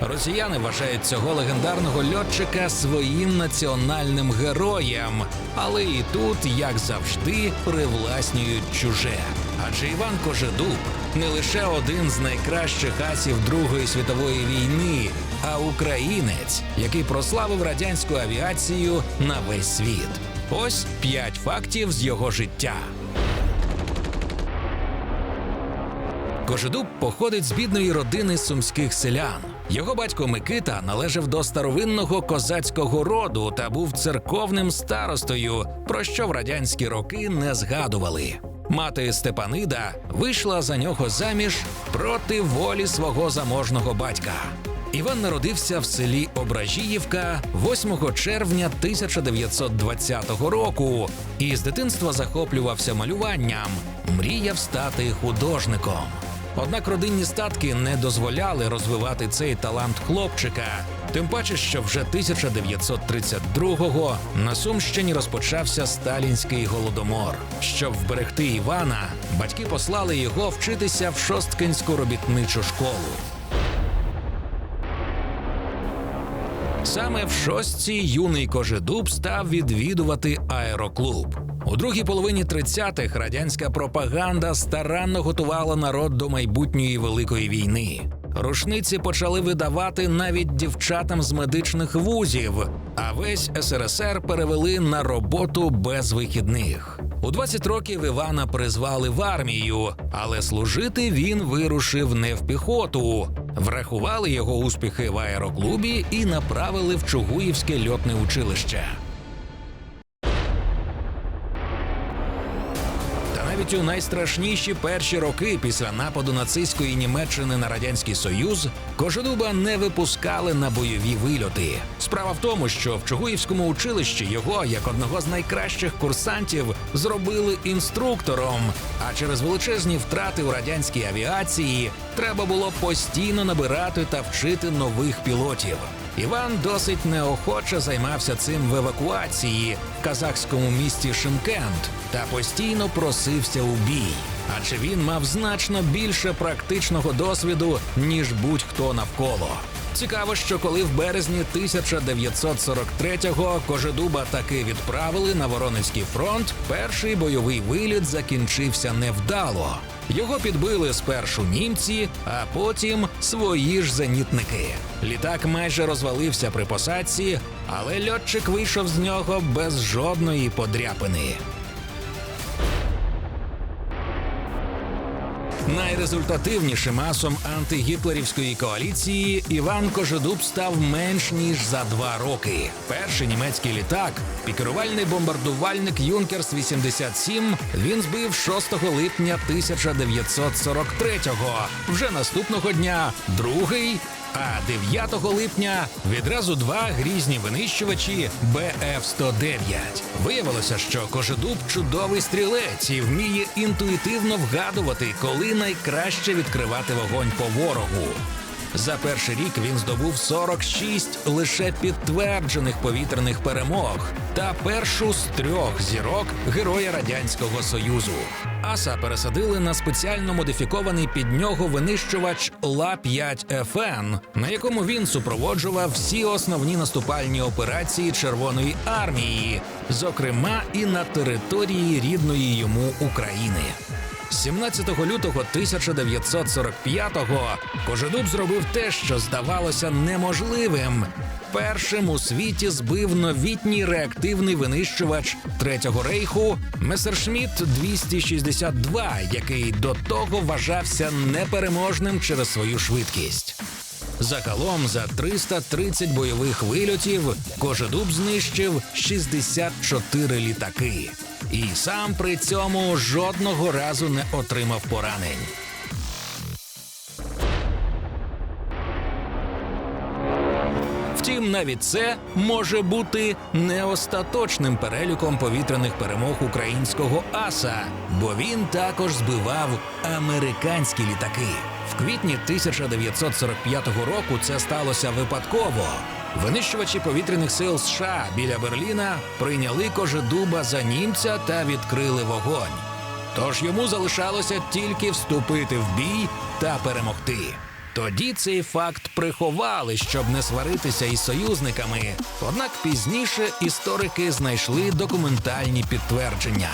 Росіяни вважають цього легендарного льотчика своїм національним героєм, але і тут, як завжди, привласнюють чуже. Адже Іван Кожедуб не лише один з найкращих асів Другої світової війни, а українець, який прославив радянську авіацію на весь світ. Ось п'ять фактів з його життя. Кожедуб походить з бідної родини сумських селян. Його батько Микита належав до старовинного козацького роду та був церковним старостою, про що в радянські роки не згадували. Мати Степанида вийшла за нього заміж проти волі свого заможного батька. Іван народився в селі Ображіївка 8 червня 1920 року і з дитинства захоплювався малюванням, мріяв стати художником. Однак родинні статки не дозволяли розвивати цей талант хлопчика. Тим паче, що вже 1932-го на Сумщині розпочався сталінський голодомор. Щоб вберегти Івана, батьки послали його вчитися в шосткинську робітничу школу. Саме в шостці юний Кожедуб став відвідувати аероклуб. У другій половині 30-х радянська пропаганда старанно готувала народ до майбутньої великої війни. Рушниці почали видавати навіть дівчатам з медичних вузів, а весь СРСР перевели на роботу без вихідних. У 20 років Івана призвали в армію, але служити він вирушив не в піхоту. Врахували його успіхи в аероклубі і направили в Чугуївське льотне училище. Навіть у найстрашніші перші роки після нападу нацистської Німеччини на радянський союз Кожедуба не випускали на бойові вильоти. Справа в тому, що в Чугуївському училищі його, як одного з найкращих курсантів, зробили інструктором. А через величезні втрати у радянській авіації треба було постійно набирати та вчити нових пілотів. Іван досить неохоче займався цим в евакуації в казахському місті Шимкент та постійно просився у бій. Адже він мав значно більше практичного досвіду, ніж будь-хто навколо. Цікаво, що коли в березні 1943-го Кожедуба таки відправили на Воронезький фронт, перший бойовий виліт закінчився невдало. Його підбили спершу німці, а потім свої ж зенітники. Літак майже розвалився при посадці, але льотчик вийшов з нього без жодної подряпини. Найрезультативнішим асом антигітлерівської коаліції Іван Кожедуб став менш ніж за два роки. Перший німецький літак, пікерувальний бомбардувальник Юнкерс 87 він збив 6 липня 1943-го. Вже наступного дня другий. А 9 липня відразу два грізні винищувачі БФ-109. Виявилося, що Кожедуб чудовий стрілець і вміє інтуїтивно вгадувати, коли найкраще відкривати вогонь по ворогу. За перший рік він здобув 46 лише підтверджених повітряних перемог та першу з трьох зірок Героя Радянського Союзу. Аса пересадили на спеціально модифікований під нього винищувач Ла-5ФН, на якому він супроводжував всі основні наступальні операції Червоної армії, зокрема і на території рідної йому України. 17 лютого 1945-го Кожедуб зробив те, що здавалося неможливим. Першим у світі збив новітній реактивний винищувач Третього рейху Месершміт 262, який до того вважався непереможним через свою швидкість. Загалом за 330 бойових вильотів Кожедуб знищив 64 літаки. І сам при цьому жодного разу не отримав поранень. Втім, навіть це може бути не остаточним переліком повітряних перемог українського аса, бо він також збивав американські літаки. В квітні 1945 року це сталося випадково. Винищувачі повітряних сил США біля Берліна прийняли кожедуба за німця та відкрили вогонь. Тож йому залишалося тільки вступити в бій та перемогти. Тоді цей факт приховали, щоб не сваритися із союзниками. Однак пізніше історики знайшли документальні підтвердження.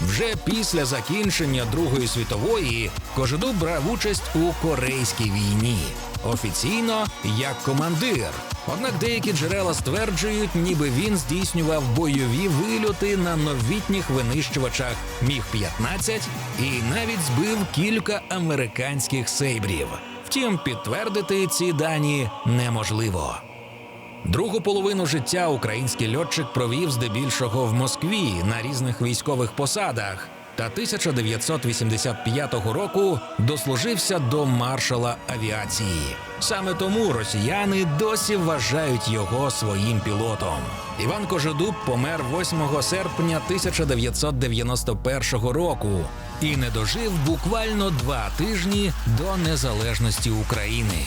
Вже після закінчення Другої світової Кожедуб брав участь у Корейській війні. Офіційно як командир. Однак деякі джерела стверджують, ніби він здійснював бойові вильоти на новітніх винищувачах Міг 15 і навіть збив кілька американських сейбрів. Втім, підтвердити ці дані неможливо. Другу половину життя український льотчик провів здебільшого в Москві на різних військових посадах. Та 1985 року дослужився до маршала авіації. Саме тому росіяни досі вважають його своїм пілотом. Іван Кожедуб помер 8 серпня 1991 року і не дожив буквально два тижні до незалежності України.